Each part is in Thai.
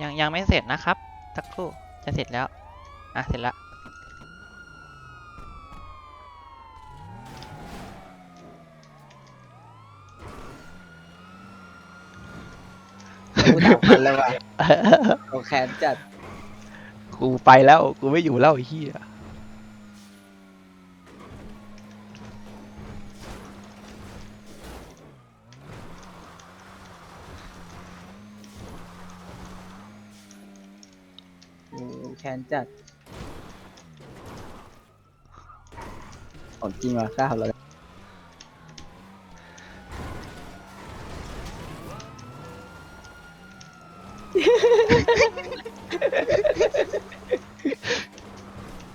ยังยังไม่เสร็จนะครับสักครู่จะเสร็จแล้ว อะ เสร็จแล้วกูถามพันเลยว่ะโอแคนจัด กูไปแล้ว กูไม่อยู่แล้วไอ้เหี้ย แคนจัดของจริงว่ะข้าวเรา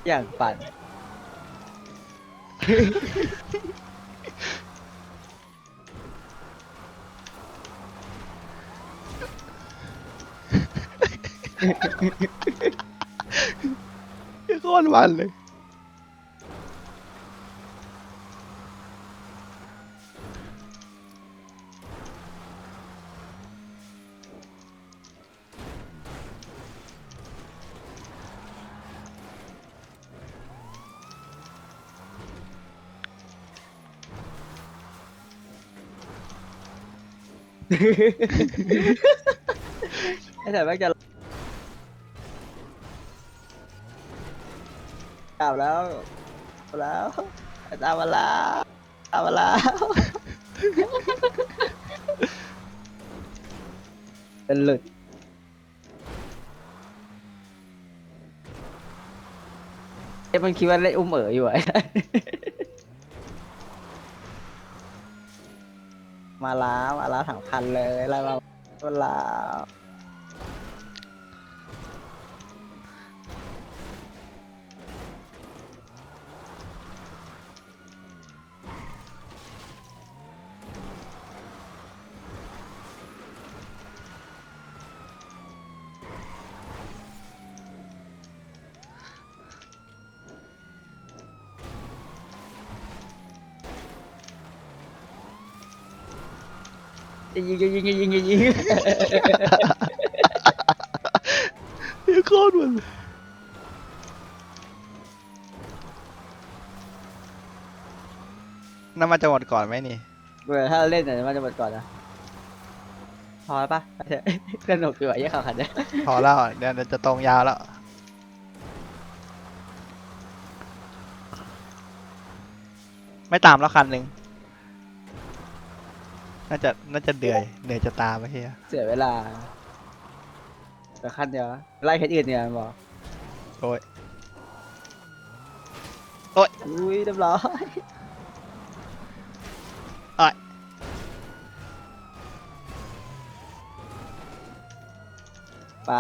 อย่างปั่น โคตรมันเลย ไอ้แต่แม่งจะ กลับแล้วกลับแล้วตามมาแล้วตามมาแล้วเป็นหลุดเอ้ยมันคิดว่าเล่นอุ้มเอ๋ออยู่ไอ้มาล้ามาล้าถังพันเลยอะไรมามาล้า จะยิงจะยิงจะยิงยิงยิงยิงยิงโคตรมันน้ำมันจะหมดก่อนไหมนี่เบื่อถ้าเล่นเนี่ยมันจะหมดก่อนนะพอแล้วปะไปเถอะสนุกอยู่อะแยกข่าวขันเนี่ยพอแล้วเดี๋ยวจะตรงยาวแล้ว ไม่ตามแล้วคันหนึ่ง น่าจะน่าจะเดือยเหนื่อยจะตามไปเฮียเสียเวลาแต่ขั้นเดียวไล่แค่อื่นเนี่ยมันบอกโอ้ยโอ๊ยอุ้ยเรียบร้อยโอ๊ยไป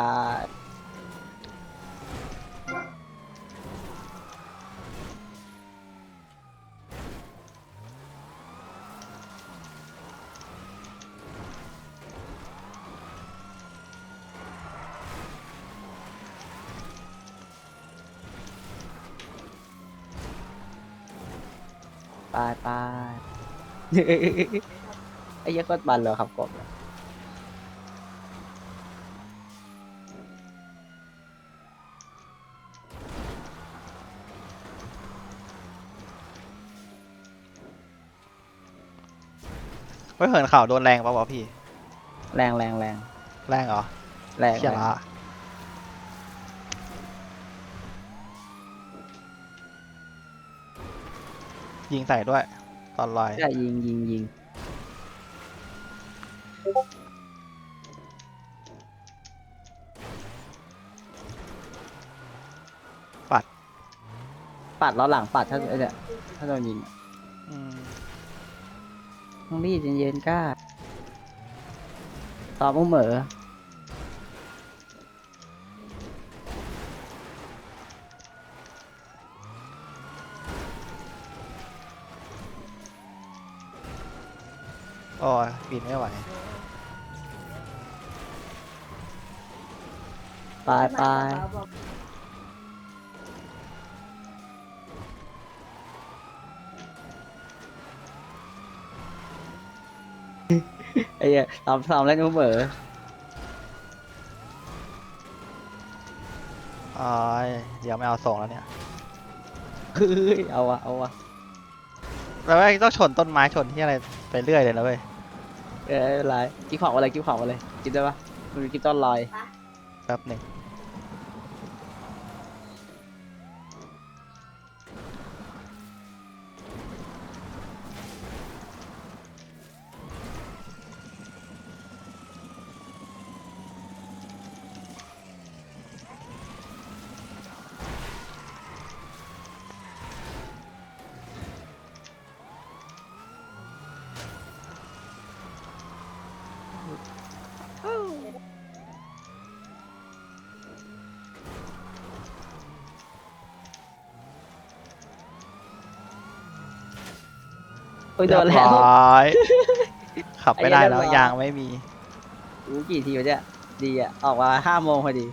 ไปไปไอ้เหี้ยโคตรมันเลยครับกบไม่เหินข่าวโดนแรงป่าวะพี่ แรงแรงแรงแรงเหรอแรงเชี่ยแรงละ ยิงใส่ด้วย ตอนลอย ใช่ยิงยิงยิงปัด ปัดล้อหลังปัดถ้าไอ้เนี่ยถ้าโดนยิงอะอืมต้องรีบเย็นๆกล้าตอบมุ้งเหมอ โอ้ยบินไม่ไหวไปไปไอ้เหี้ยตอมตอมเล่นมุ้งเหมออ๋อยเดี๋ยวไม่เอาส่งแล้วเนี่ยเฮ้ยเอาวะเอาวะแปลว่าต้องชนต้นไม้ชนที่อะไร ไปเรื่อยเลยนะเว้ยเออไม่เป็นไรกิ๊บของอะไรกิ๊บของอะไรกินได้ปะมันมีกิ๊บต้นลอยแป๊บหนึ่ง โอ้ยโดนแล้ว เรียบร้อยขับไม่ได้ไอ้เหี้ยแล้วเรียบร้อย ยางไม่มี อู้กี่ทีวะเนี่ยดีอะ ออกมาห้าโมงพอดี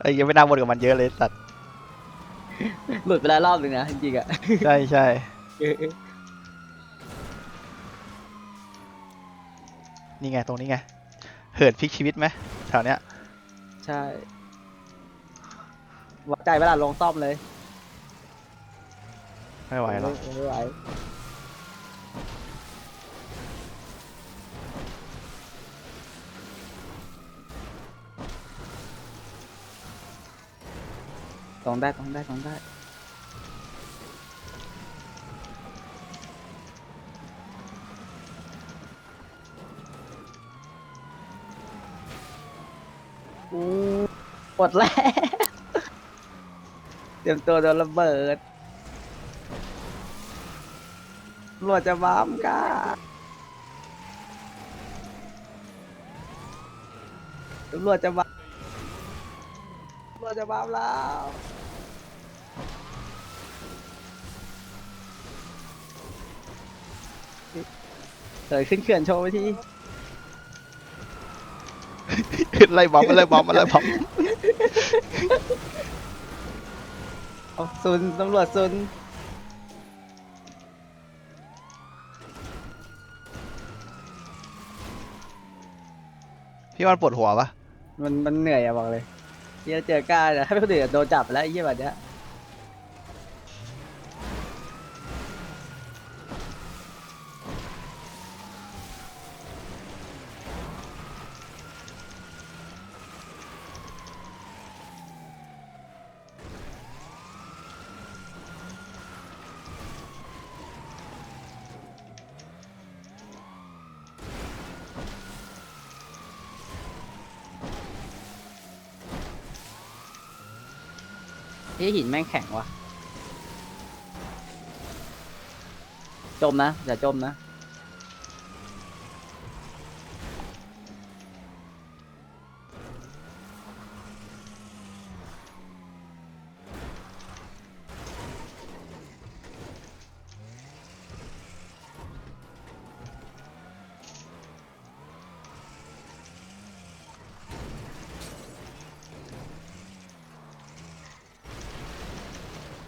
เอ้ยยังไม่น่าวนกับมันเยอะเลยสัตว์หลุดไปแล้วรอบหนึ่งนะจริงๆอะ ใช่ใช่ นี่ไงตรงนี้ไง เหินพลิกชีวิตไหมแถวเนี้ย ใช่วัดใจเวลาลงซ่อมเลยไม่ไหวหรอกไม่ไหวต้องได้ต้องได้ต้องได้ อู้หม ดแล้ว เตรียมตัวโดนระเบิดตำรวจจะบ้ามก้าตำรวจจะบ้ามตำรวจจะบ้ามแล้วเกิดขึ้นเขื่อนโชว์ไปทีไล่บอมอะไล่บอมอะไล่บอม เอาซุนตำรวจซุนพี่วันปวดหัวปะมันมันเหนื่อยอะบอกเลยเหี้ยเจอกล้าจะให้คนอื่นโดนจับไปแล้วไอ้เหี้ยแบบเนี้ย ที่หินแม่งแข็งว่ะ จมนะ อย่าจมนะ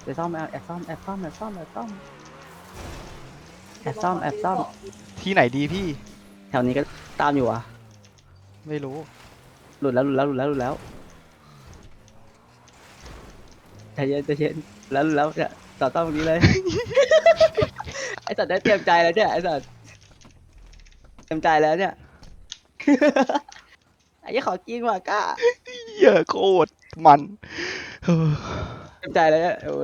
ไปซ่อมแอบแอบซ่อมแอบซ่อมแอบซ่อมแอบซ่อมแอบซ่อมแอบซ่อมที่ไหนดีพี่ แถวนี้ก็ตามอยู่อะไม่รู้ หลุดแล้วหลุดแล้วหลุดแล้วหลุดแล้วใจเย็นใจเย็นแล้วหลุดแล้วเนี่ยต่อต้องตรงนี้เลยไอ้สัตว์ได้เตรียมใจแล้วเนี่ยไอ้สัตว์เตรียมใจแล้วเนี่ยไอ้ยี่ขอกินว่ะกล้าเหี้ยอะโคตรมัน เตรียมใจแล้วเนี่ยโอ้